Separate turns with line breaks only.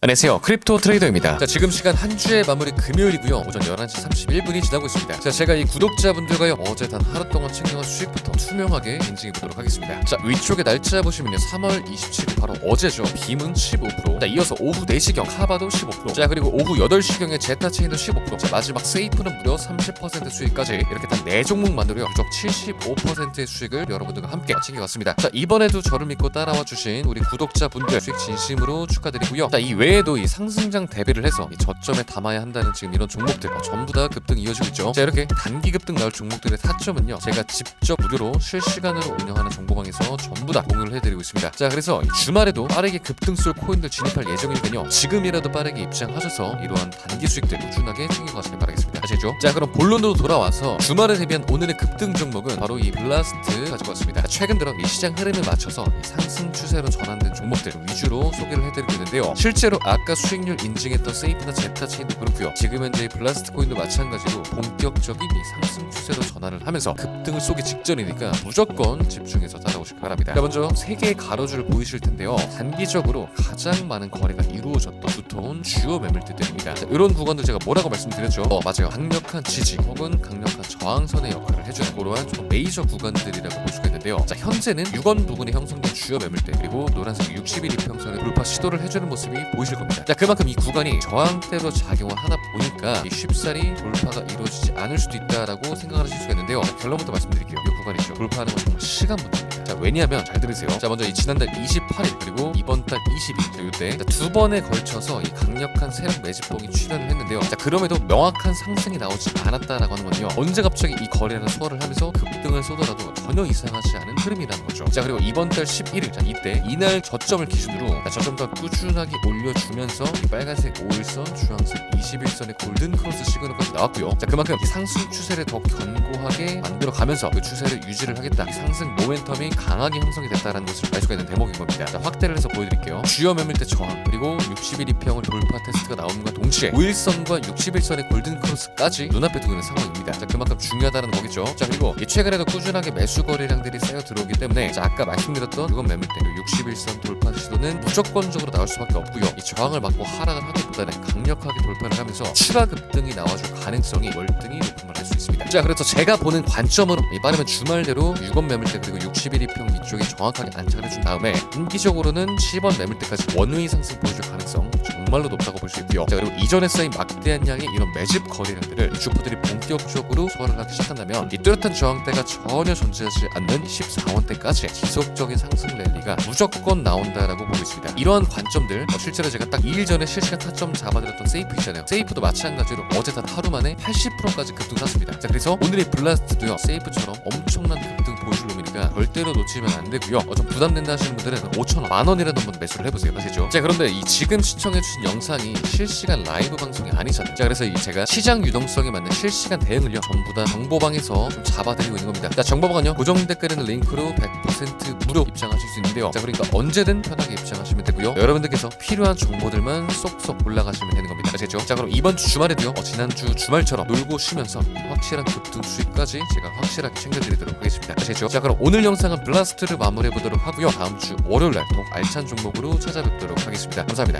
안녕하세요. 크립토 트레이더입니다. 자 지금 시간 한 주의 마무리 금요일이고요. 오전 11시 31분이 지나고 있습니다. 자 제가 이 구독자분들과요 어제 단 하루 동안 챙겨온 수익부터 투명하게 인증해 보도록 하겠습니다. 자 위쪽에 날짜 보시면요. 3월 27일 바로 어제죠. 빔은 15%자 이어서 오후 4시경 카바도 15%자 그리고 오후 8시경에 제타체인도 15%자 마지막 세이프는 무려 30% 수익까지 이렇게 단 4종목만으로요. 누적 75%의 수익을 여러분들과 함께 챙겨갔습니다. 자 이번에도 저를 믿고 따라와 주신 우리 구독자분들 수익 진심으로 축하드리고요. 자 이 외 에도 이 상승장 대비를 해서 이 저점에 담아야 한다는 지금 이런 종목들 어, 전부 다 급등 이어지고 있죠. 자 이렇게 단기 급등 나올 종목들의 타점은요 제가 직접 무료로 실시간으로 운영하는 정보방에서 전부 다 공유를 해드리고 있습니다. 자 그래서 이 주말에도 빠르게 급등 쏠 코인들 진입할 예정이니까요 지금이라도 빠르게 입장하셔서 이러한 단기 수익들 꾸준하게 챙겨가시길 바라겠습니다. 아시죠? 자 그럼 본론으로 돌아와서 주말에 대비한 오늘의 급등 종목은 바로 이 블라스트 가지고 왔습니다. 자, 최근 들어 이 시장 흐름에 맞춰서 이 상승 추세로 전환된 종목들 위주로 소개를 해드리고 있는데요. 실제로 아까 수익률 인증했던 세이프나 제타체인도 그렇고요. 지금 현재 이 블라스트 코인도 마찬가지로 본격적인 이 상승 추세로 전환을 하면서 급등을 쏘기 직전이니까 무조건 집중해서 따라오시기 바랍니다. 자, 먼저 세 개의 가로줄 보이실 텐데요. 단기적으로 가장 많은 거래가 이루어졌던 두터운 주요 매물대들입니다. 자, 이런 구간들 제가 뭐라고 말씀드렸죠? 어, 맞아요. 강력한 지지 혹은 강력한 저항선의 역할을 해주는 그러한 좀 메이저 구간들이라고 볼 수가 있는데요. 자, 현재는 6원 부근에 형성된 주요 매물대 그리고 노란색 60일 이평선의 돌파 시도를 해주는 모습이 보이 실 겁니다. 자, 그만큼 이 구간이 저항대로 작용을 하다 보니까 이 쉽사리 돌파가 이루어지지 않을 수도 있다라고 생각을 하실 수가 있는데요. 자, 결론부터 말씀드릴게요. 이 구간이죠. 돌파하는 건 정말 시간 문제입니다. 자, 왜냐하면 잘 들으세요. 자, 먼저 이 지난달 28일 그리고 이번 달 20일 자, 이때 자, 두 번에 걸쳐서 이 강력한 세력 매집봉이 출현을 했는데요. 자, 그럼에도 명확한 상승이 나오지 않았다라고 하는 건요. 언제 갑자기 이 거래는 소화를 하면서 급등을 쏘더라도 전혀 이상하지 않은 흐름이라는 거죠. 자, 그리고 이번 달 11일 자, 이때 이날 저점을 기준으로 자, 저점도 꾸준하게 올려주면서 이 빨간색 5일선, 주황색 21선의 골든 크로스 시그널까지 나왔고요. 자, 그만큼 이 상승 추세를 더 견고하게 만 들어 가면서 그 추세를 유지를 하겠다. 이 상승 모멘텀이 강하게 형성이 됐다는 것을 알 수가 있는 대목인 겁니다. 자, 확대를 해서 보여드릴게요. 주요 매물대 저항 그리고 60일 이평을 돌파 테스트가 나오는과 동시에 5일선과 61선의 골든 크로스까지 눈앞에 두고 있는 상황입니다. 자, 그만큼 중요하다는 거겠죠. 자, 그리고 이 최근에도 꾸준하게 매수 거래량들이 쌓여 들어오기 때문에 자, 아까 말씀드렸던 이건 매물대 61선 돌파 시도는 무조건적으로 나올 수밖에 없고요. 이 저항을 맞고 하락을 하기보다는 강력하게 돌파를 하면서 추가 급등이 나와줄 가능성이 월등히 높은 걸 알 수 있습니다. 자, 그래서 제가 보는 관 점으로 이 빠르면 주말대로 6원 매물대 그리고 60일 이평 위쪽에 정확하게 안착을 해준 다음에 단기적으로는 10원 매물대까지 원웨이 상승 보여줄 가능성 정말로 높다고 볼 수 있고요. 자, 그리고 이전에 쌓인 막대한 양의 이런 매집 거래량들을 이 주포들이 본격적으로 소화를 하기 시작한다면 이 뚜렷한 저항대가 전혀 존재하지 않는 14원대까지 지속적인 상승 랠리가 무조건 나온다라고 보고 있습니다. 이러한 관점들 어, 실제로 제가 딱 2일 전에 실시간 타점 잡아드렸던 세이프 있잖아요. 세이프도 마찬가지로 어제 단 하루 만에 80%까지 급등 샀습니다. 자 그래서 오늘의 블라스트도요 세이프처럼 엄청난 급등 보여줄 놈이니까 절대로 놓치면 안 되고요. 어, 좀 부담된다 하시는 분들은 5천 원, 만 원이라도 한번 매수를 해보세요. 아시죠? 자 그런데 이 지금 시청해주 신 영상이 실시간 라이브 방송이 아니잖아요. 자 그래서 이 제가 시장 유동성에 맞는 실시간 대응을요 전부 다 정보방에서 좀 잡아드리고 있는 겁니다. 자 정보방은요 고정 댓글에 있는 링크로 100% 무료 입장하실 수 있는데요. 자 그러니까 언제든 편하게 입장하시면 되고요. 여러분들께서 필요한 정보들만 쏙쏙 올라가시면 되는 겁니다. 아시겠죠? 자 그럼 이번 주 주말에도요 어, 지난주 주말처럼 놀고 쉬면서 확실한 급등 수익까지 제가 확실하게 챙겨드리도록 하겠습니다. 아시겠죠? 자 그럼 오늘 영상은 블라스트를 마무리해 보도록 하고요. 다음 주 월요일 날 더욱 알찬 종목으로 찾아뵙도록 하겠습니다. 감사합니다.